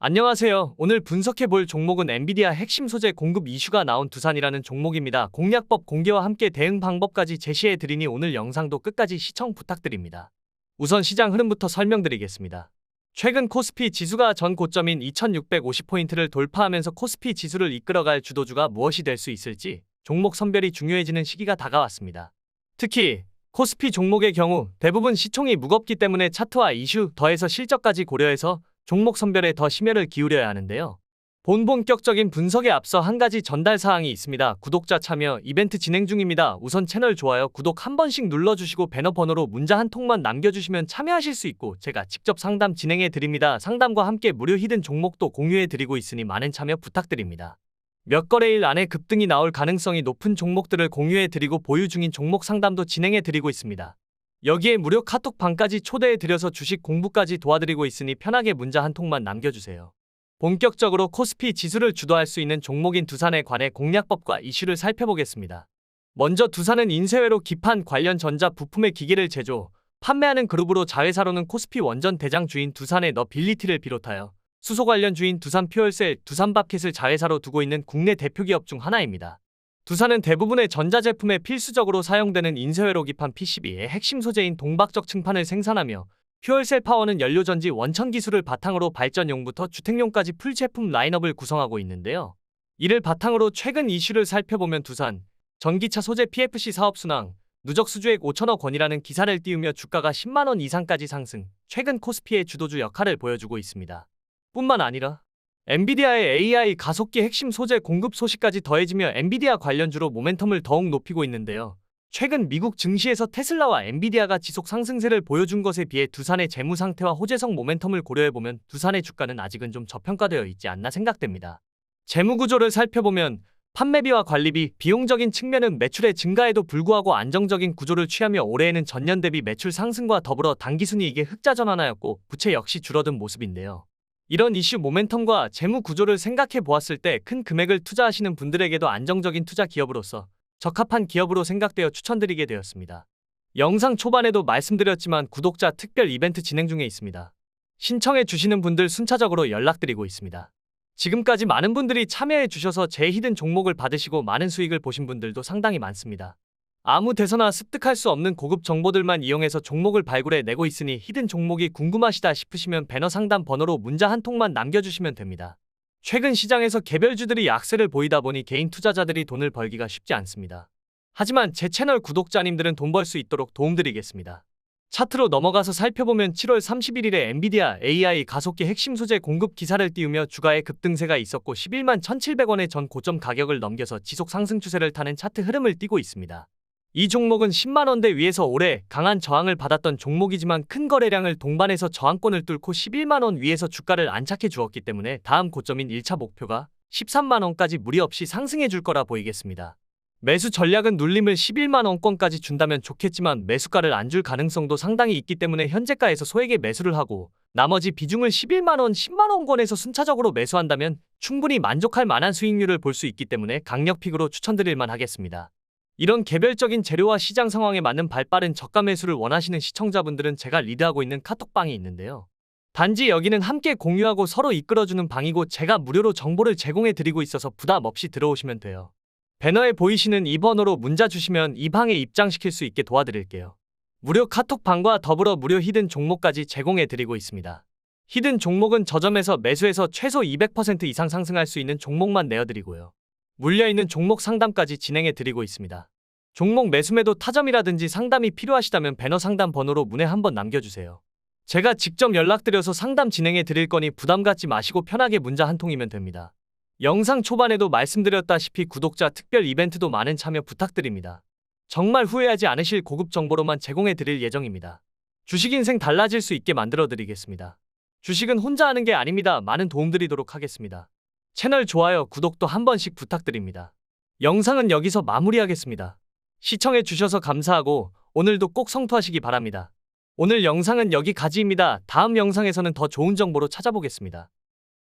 안녕하세요. 오늘 분석해 볼 종목은 엔비디아 핵심 소재 공급 이슈가 나온 두산이라는 종목입니다. 공략법 공개와 함께 대응 방법까지 제시해 드리니 오늘 영상도 끝까지 시청 부탁드립니다. 우선 시장 흐름부터 설명드리겠습니다. 최근 코스피 지수가 전 고점인 2650포인트를 돌파하면서 코스피 지수를 이끌어갈 주도주가 무엇이 될 수 있을지 종목 선별이 중요해지는 시기가 다가왔습니다. 특히 코스피 종목의 경우 대부분 시총이 무겁기 때문에 차트와 이슈 더해서 실적까지 고려해서 종목 선별에 더 심혈을 기울여야 하는데요. 본본격적인 분석에 앞서 한 가지 전달 사항이 있습니다. 구독자 참여 이벤트 진행 중입니다. 우선 채널 좋아요, 구독 한 번씩 눌러주시고 배너 번호로 문자 한 통만 남겨주시면 참여하실 수 있고 제가 직접 상담 진행해 드립니다. 상담과 함께 무료 히든 종목도 공유해 드리고 있으니 많은 참여 부탁드립니다. 몇 거래일 안에 급등이 나올 가능성이 높은 종목들을 공유해 드리고 보유 중인 종목 상담도 진행해 드리고 있습니다. 여기에 무료 카톡방까지 초대해 드려서 주식 공부까지 도와드리고 있으니 편하게 문자 한 통만 남겨주세요. 본격적으로 코스피 지수를 주도할 수 있는 종목인 두산에 관해 공략법과 이슈를 살펴보겠습니다. 먼저 두산은 인쇄회로 기판 관련 전자 부품의 기계를 제조, 판매하는 그룹으로 자회사로는 코스피 원전 대장 주인 두산의 너빌리티를 비롯하여 수소 관련 주인 두산 퓨얼셀, 두산 바켓을 자회사로 두고 있는 국내 대표 기업 중 하나입니다. 두산은 대부분의 전자제품에 필수적으로 사용되는 인쇄회로 기판 PCB의 핵심 소재인 동박적 층판을 생산하며 퓨얼셀 파워는 연료전지 원천 기술을 바탕으로 발전용부터 주택용까지 풀 제품 라인업을 구성하고 있는데요. 이를 바탕으로 최근 이슈를 살펴보면 두산, 전기차 소재 PFC 사업 순항, 누적 수주액 5천억 원이라는 기사를 띄우며 주가가 10만 원 이상까지 상승, 최근 코스피의 주도주 역할을 보여주고 있습니다. 뿐만 아니라 엔비디아의 AI 가속기 핵심 소재 공급 소식까지 더해지며 엔비디아 관련주로 모멘텀을 더욱 높이고 있는데요. 최근 미국 증시에서 테슬라와 엔비디아가 지속 상승세를 보여준 것에 비해 두산의 재무 상태와 호재성 모멘텀을 고려해보면 두산의 주가는 아직은 좀 저평가되어 있지 않나 생각됩니다. 재무 구조를 살펴보면 판매비와 관리비, 비용적인 측면은 매출의 증가에도 불구하고 안정적인 구조를 취하며 올해에는 전년 대비 매출 상승과 더불어 당기순이익의 흑자 전환하였고 부채 역시 줄어든 모습인데요. 이런 이슈 모멘텀과 재무 구조를 생각해 보았을 때 큰 금액을 투자하시는 분들에게도 안정적인 투자 기업으로서 적합한 기업으로 생각되어 추천드리게 되었습니다. 영상 초반에도 말씀드렸지만 구독자 특별 이벤트 진행 중에 있습니다. 신청해 주시는 분들 순차적으로 연락드리고 있습니다. 지금까지 많은 분들이 참여해 주셔서 제 히든 종목을 받으시고 많은 수익을 보신 분들도 상당히 많습니다. 아무 데서나 습득할 수 없는 고급 정보들만 이용해서 종목을 발굴해 내고 있으니 히든 종목이 궁금하시다 싶으시면 배너 상담 번호로 문자 한 통만 남겨주시면 됩니다. 최근 시장에서 개별주들이 약세를 보이다 보니 개인 투자자들이 돈을 벌기가 쉽지 않습니다. 하지만 제 채널 구독자님들은 돈 벌 수 있도록 도움드리겠습니다. 차트로 넘어가서 살펴보면 7월 31일에 엔비디아 AI 가속기 핵심 소재 공급 기사를 띄우며 주가의 급등세가 있었고 11만 1,700원의 전 고점 가격을 넘겨서 지속 상승 추세를 타는 차트 흐름을 띠고 있습니다. 이 종목은 10만원대 위에서 올해 강한 저항을 받았던 종목이지만 큰 거래량을 동반해서 저항권을 뚫고 11만원 위에서 주가를 안착해 주었기 때문에 다음 고점인 1차 목표가 13만원까지 무리 없이 상승해 줄 거라 보이겠습니다. 매수 전략은 눌림을 11만원권까지 준다면 좋겠지만 매수가를 안 줄 가능성도 상당히 있기 때문에 현재가에서 소액의 매수를 하고 나머지 비중을 11만원, 10만원권에서 순차적으로 매수한다면 충분히 만족할 만한 수익률을 볼 수 있기 때문에 강력픽으로 추천드릴만 하겠습니다. 이런 개별적인 재료와 시장 상황에 맞는 발빠른 저가 매수를 원하시는 시청자분들은 제가 리드하고 있는 카톡방이 있는데요. 단지 여기는 함께 공유하고 서로 이끌어주는 방이고 제가 무료로 정보를 제공해 드리고 있어서 부담 없이 들어오시면 돼요. 배너에 보이시는 이 번호로 문자 주시면 이 방에 입장시킬 수 있게 도와드릴게요. 무료 카톡방과 더불어 무료 히든 종목까지 제공해 드리고 있습니다. 히든 종목은 저점에서 매수해서 최소 200% 이상 상승할 수 있는 종목만 내어드리고요. 물려있는 종목 상담까지 진행해 드리고 있습니다. 종목 매수매도 타점이라든지 상담이 필요하시다면 배너 상담 번호로 문에 한번 남겨주세요. 제가 직접 연락드려서 상담 진행해 드릴 거니 부담 갖지 마시고 편하게 문자 한 통이면 됩니다. 영상 초반에도 말씀드렸다시피 구독자 특별 이벤트도 많은 참여 부탁드립니다. 정말 후회하지 않으실 고급 정보로만 제공해 드릴 예정입니다. 주식 인생 달라질 수 있게 만들어 드리겠습니다. 주식은 혼자 하는 게 아닙니다. 많은 도움 드리도록 하겠습니다. 채널 좋아요, 구독도 한 번씩 부탁드립니다. 영상은 여기서 마무리하겠습니다. 시청해 주셔서 감사하고 오늘도 꼭 성투하시기 바랍니다. 오늘 영상은 여기까지입니다. 다음 영상에서는 더 좋은 정보로 찾아보겠습니다.